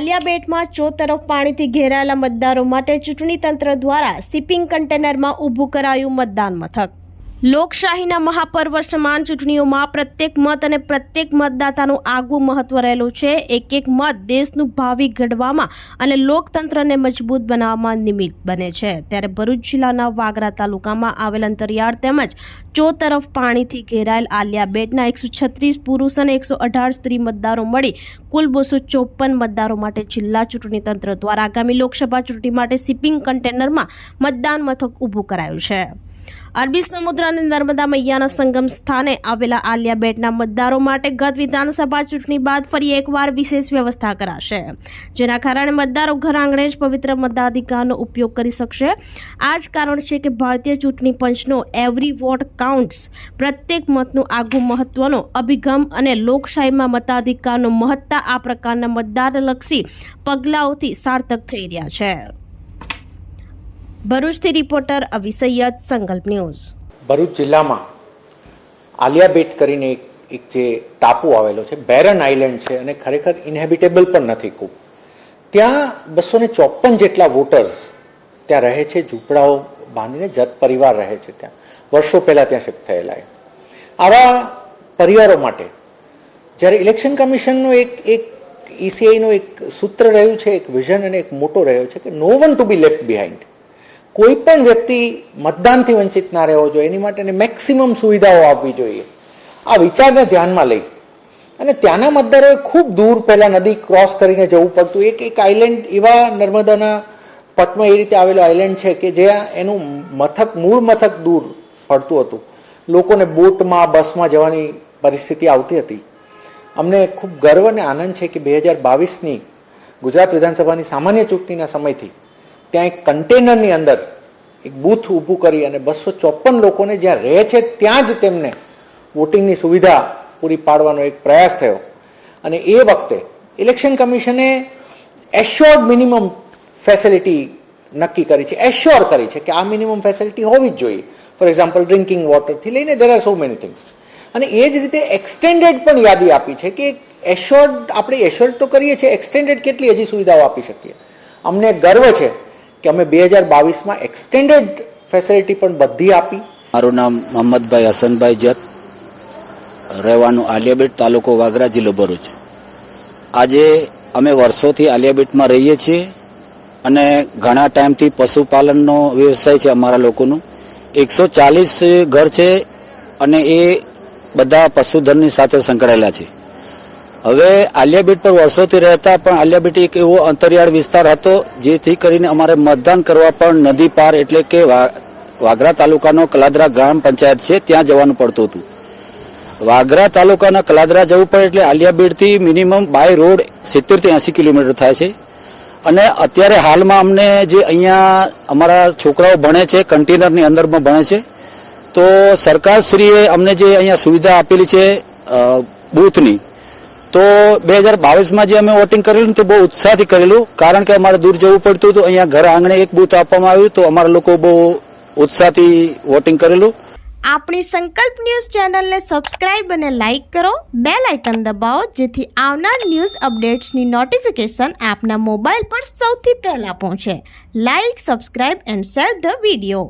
આલિયા બેટમાં ચોતરફ પાણીથી ઘેરાયેલા મતદારો માટે ચૂંટણી તંત્ર દ્વારા શિપિંગ કન્ટેનરમાં ઊભું કરાયું મતદાન મથક. લોકશાહીના મહાપર્વ સમાન ચૂંટણીઓમાં પ્રત્યેક મત અને પ્રત્યેક મતદાતાનું આગવું મહત્વ રહેલું છે. એક એક મત દેશનું ભાવિ ઘડવામાં અને લોકતંત્રને મજબૂત બનાવવામાં નિમિત્ત બને છે. ત્યારે ભરૂચ જિલ્લાના વાગરા તાલુકામાં આવેલ અંતરિયાળ તેમજ ચોતરફ પાણીથી ઘેરાયેલ આલિયા બેટના એકસો છત્રીસ પુરુષ અને એકસો અઢાર સ્ત્રી મતદારો મળી કુલ બસો ચોપન મતદારો માટે જિલ્લા ચૂંટણી તંત્ર દ્વારા આગામી લોકસભા ચૂંટણી માટે શિપિંગ કન્ટેનરમાં મતદાન મથક ઊભું કરાયું છે. અરબી સમુદ્ર અને નર્મદા મૈયાના સંગમ સ્થાને આવેલા આલિયા બેટના મતદારો માટે ગત વિધાનસભા ચૂંટણી બાદ ફરી એકવાર વિશેષ વ્યવસ્થા કરાશે. જેના કારણે મતદારો ઘર આંગણે જ પવિત્ર મતાધિકારનો ઉપયોગ કરી શકશે. આ જ કારણ છે કે ભારતીય ચૂંટણી પંચનો એવરી વોટ કાઉન્ટ્સ પ્રત્યેક મતનું આગવું મહત્વનો અભિગમ અને લોકશાહીમાં મતાધિકારનો મહત્તા આ પ્રકારના મતદારલક્ષી પગલાઓથી સાર્થક થઈ રહ્યા છે. ભરૂચથી રિપોર્ટર અવી સૈયદ સંકલ્પ ન્યૂઝ. ભરૂચ જિલ્લામાં આલિયા બેટ કરીને એક એક જે ટાપુ આવેલો છે, બેરન આઇલેન્ડ છે અને ખરેખર ઇનહેબિટેબલ પણ નથી ખૂબ. ત્યાં બસો ને ચોપન જેટલા વોટર્સ ત્યાં રહે છે, ઝૂંપડાઓ બાંધીને જત પરિવાર રહે છે ત્યાં. વર્ષો પહેલાં ત્યાં શિફ્ટ થયેલા. આવા પરિવારો માટે જ્યારે ઇલેક્શન કમિશનનો એક એક ઈસીઆઈનું એક સૂત્ર રહ્યું છે, એક વિઝન અને એક મોટો રહ્યો છે કે no one to be left behind કોઈ પણ વ્યક્તિ મતદાનથી વંચિત ના રહેવો જોઈએ. એની માટેને મેક્સિમમ સુવિધાઓ આપવી જોઈએ. આ વિચારને ધ્યાનમાં લઈ. અને ત્યાંના મતદારોએ ખૂબ દૂર પહેલાં નદી ક્રોસ કરીને જવું પડતું. એક એક આઇલેન્ડ એવા નર્મદાના પટમાં એ રીતે આવેલો આઇલેન્ડ છે કે જ્યાં એનું મથક, મૂળ મથક દૂર પડતું હતું. લોકોને બોટમાં, બસમાં જવાની પરિસ્થિતિ આવતી હતી. અમને ખૂબ ગર્વ અને આનંદ છે કે બે હજાર બાવીસની ગુજરાત વિધાનસભાની સામાન્ય ચૂંટણીના સમયથી ત્યાં એક કન્ટેનરની અંદર એક બૂથ ઊભું કરી અને બસો ચોપન લોકોને જ્યાં રહે છે ત્યાં જ તેમને વોટિંગની સુવિધા પૂરી પાડવાનો એક પ્રયાસ થયો. અને એ વખતે ઇલેક્શન કમિશને એશ્યોર્ડ મિનિમમ ફેસિલિટી નક્કી કરી છે. એશ્યોર કરી છે કે આ મિનિમમ ફેસિલિટી હોવી જ જોઈએ. ફોર એક્ઝામ્પલ ડ્રિંકિંગ વોટરથી લઈને there are so many things અને એ જ રીતે એક્સટેન્ડેડ પણ યાદી આપી છે કે એશ્યોર્ડ આપણે એશ્યોર્ડ તો કરીએ છીએ એક્સટેન્ડેડ કેટલી હજી સુવિધાઓ આપી શકીએ. અમને ગર્વ છે કે અમે બે હજાર બાવીસમાં એક્સટેન્ડેડ ફેસિલિટી પણ બધી આપી. મારું નામ મોહમ્મદભાઈ હસનભાઈ જત. રહેવાનું આલિયાબેટ તાલુકો વાગરા જિલ્લો ભરૂચ. આજે અમે વર્ષોથી આલિયાબેટમાં રહીએ છીએ અને ઘણા ટાઈમથી પશુપાલનનો વ્યવસાય છે અમારા લોકોનું. એકસો ચાલીસ ઘર છે અને એ બધા પશુધનની સાથે સંકળાયેલા છે. હવે આલિયાબેટ પર વર્ષોથી રહેતા પણ આલિયાબેટ એક એવો અંતરિયાળ વિસ્તાર હતો જેથી કરીને અમારે મતદાન કરવા પણ નદી પાર એટલે કે વાગરા તાલુકાનો કલાદરા ગ્રામ પંચાયત છે, ત્યાં જવાનું પડતું હતું. વાગરા તાલુકાના કલાદરા જવું પડે એટલે આલિયાબેટથી મિનિમમ બાય રોડ સિત્તેરથી એસી કિલોમીટર થાય છે. અને અત્યારે હાલમાં અમને જે અહીંયા અમારા છોકરાઓ ભણે છે, કન્ટેનરની અંદરમાં ભણે છે, તો સરકારશ્રીએ અમને જે અહીંયા સુવિધા આપેલી છે બૂથની તો બે હજાર બાવીસમાં જે અમે વોટિંગ કરેલું તે બહુ ઉત્સાહથી કરેલું. કારણ કે અમારે દૂર જવું પડતું હતું. અહીંયા ઘર આંગણે એક બૂથ આપવામાં આવ્યું તો અમારા લોકો બહુ ઉત્સાહથી વોટિંગ કરેલું. આપણી સંકલ્પ ન્યૂઝ ચેનલને સબસ્ક્રાઇબ અને લાઇક કરો. બે લાઇકન દબાવો, જેથી આવનાર ન્યૂઝ અપડેટ્સની નોટિફિકેશન આપના મોબાઈલ પર સૌથી પહેલા પહોંચે. Like, subscribe and share the video.